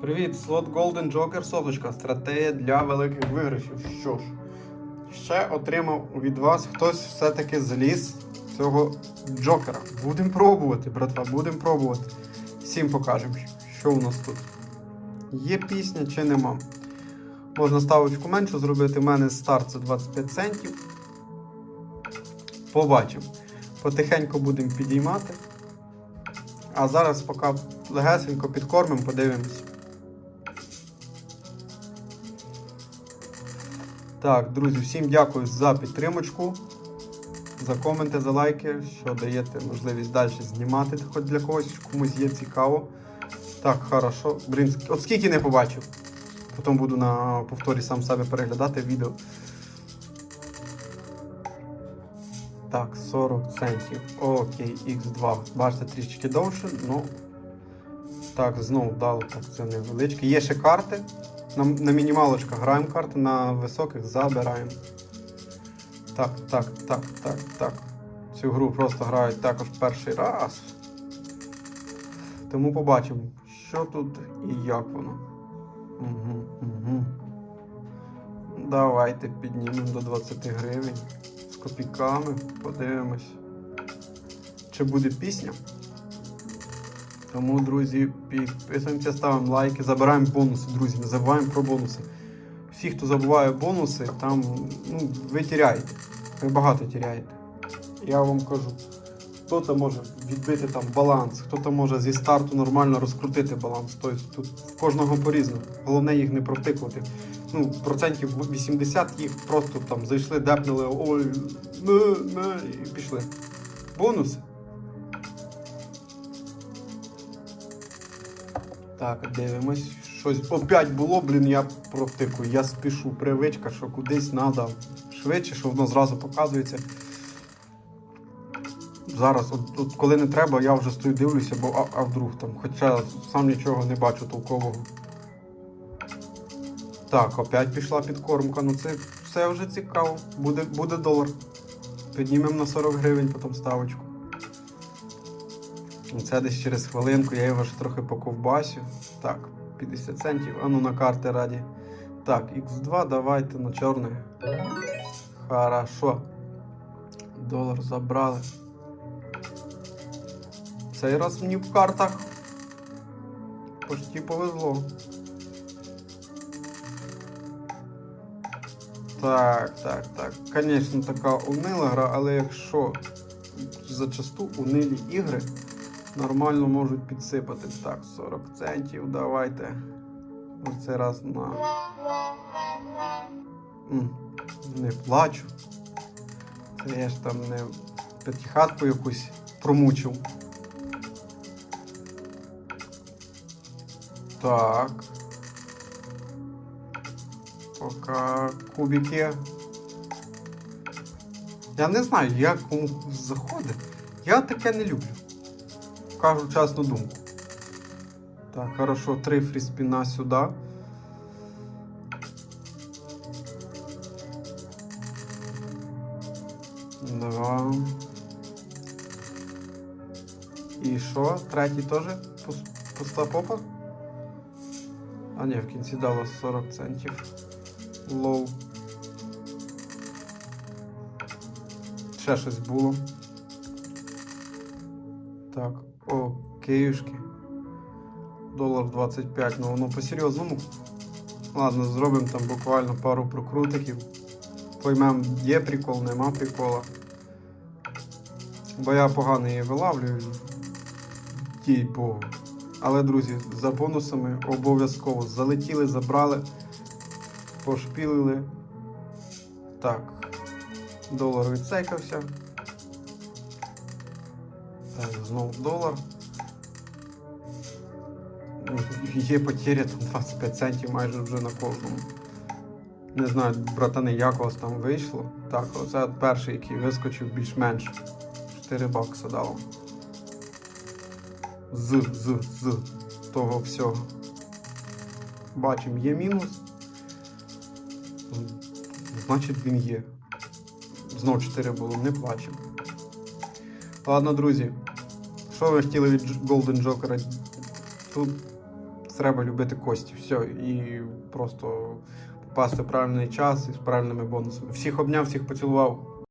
Привіт, слот Golden Joker соточка. Стратегія для великих виграшів. Що ж, ще отримав від вас хтось все-таки зліз цього Джокера. Будемо пробувати, братва, будемо пробувати. Всім покажемо, що у нас тут. Є пісня чи нема. Можна ставочку меншу зробити. У мене старт це 25 центів. Побачимо. Потихеньку будемо підіймати. А зараз поки легесенько підкормимо, подивимось. Так, друзі, всім дякую за підтримочку, за коменти, за лайки, що даєте можливість далі знімати, хоч для когось комусь є цікаво. Так, хорошо. Блін, от скільки не побачив. Потім буду на повторі сам себе переглядати відео. Так, 40 центів. Окей, X2. Бачите, трішки довше, ну. Так, знову дало, так, це невеличке. Є ще карти. На, на мінімалочках граємо карти, на високих забираємо. Так, так, так, так, так. Цю гру просто грають також перший раз. Тому побачимо, що тут і як воно. Угу, угу. Давайте піднімемо до 20 гривень з копійками, подивимось, чи буде пісня. Тому, друзі, підписуємося, ставимо лайки, забираємо бонуси, друзі. Не забуваємо про бонуси. Всі, хто забуває бонуси, там ну, ви тіряєте. Ви багато тіряєте. Я вам кажу. Хто-то може відбити там баланс, хто-то може зі старту нормально розкрутити баланс. Тобто тут в кожного по-різному. Головне їх не провтикувати. Ну, процентів 80 їх просто там зайшли, депнули, ой, не, не, і пішли. Бонуси. Так, дивимось. Щось опять було, блін, я провтикую. Я спішу. Привичка, що кудись треба швидше, що воно зразу показується. Зараз, от, от коли не треба, я вже стою дивлюся, бо а, а вдруг там. Хоча сам нічого не бачу толкового. Так, опять пішла підкормка. Ну це все вже цікаво. Буде, буде долар. Піднімемо на 40 гривень потім ставочку. Це десь через хвилинку, я його ще трохи поковбасю. Так, 50 центів. А ну на карти раді. Так, Х2, давайте на чорне. Хорошо. Долар забрали. Цей раз мені в картах почти повезло. Так, так, так. Звісно, така унила гра, але якщо зачасту унилі ігри нормально можуть підсипати. Так, 40 центів, давайте. Ось цей раз на. Не плачу. Це я ж там не п'ятихатку якусь промучив. Так. Пока кубики. Я не знаю, як кому заходить. Я таке не люблю. Кажу чесну думку. Так, хорошо, три фріспіна сюди. Два. І що? Третій теж пус- пуста попа? А ні, в кінці дало 40 центів. Лоу. Ще щось було. Так, о, киюшки. Долар 25, ну воно по-серйозному. Ладно, зробимо там буквально пару прокрутиків. Поймемо, є прикол, нема прикола. Бо я погано її вилавлюю. Тій Богу. Але, друзі, за бонусами обов'язково залетіли, забрали, пошпілили. Так. Долар відсекався. Так, знову долар. Є потеря там 25 центів майже вже на кожному. Не знаю, братани, як у вас там вийшло. Так, оце перший, який вискочив більш-менш. 4 бакса дало. З, з, з того всього. Бачимо, є мінус. Значить він є. Знов 4 було, не плачемо. Ладно, друзі. Що ви хотіли від Golden Joker? Тут треба любити кості. Все, і просто попасти в правильний час і з правильними бонусами. Всіх обняв, всіх поцілував.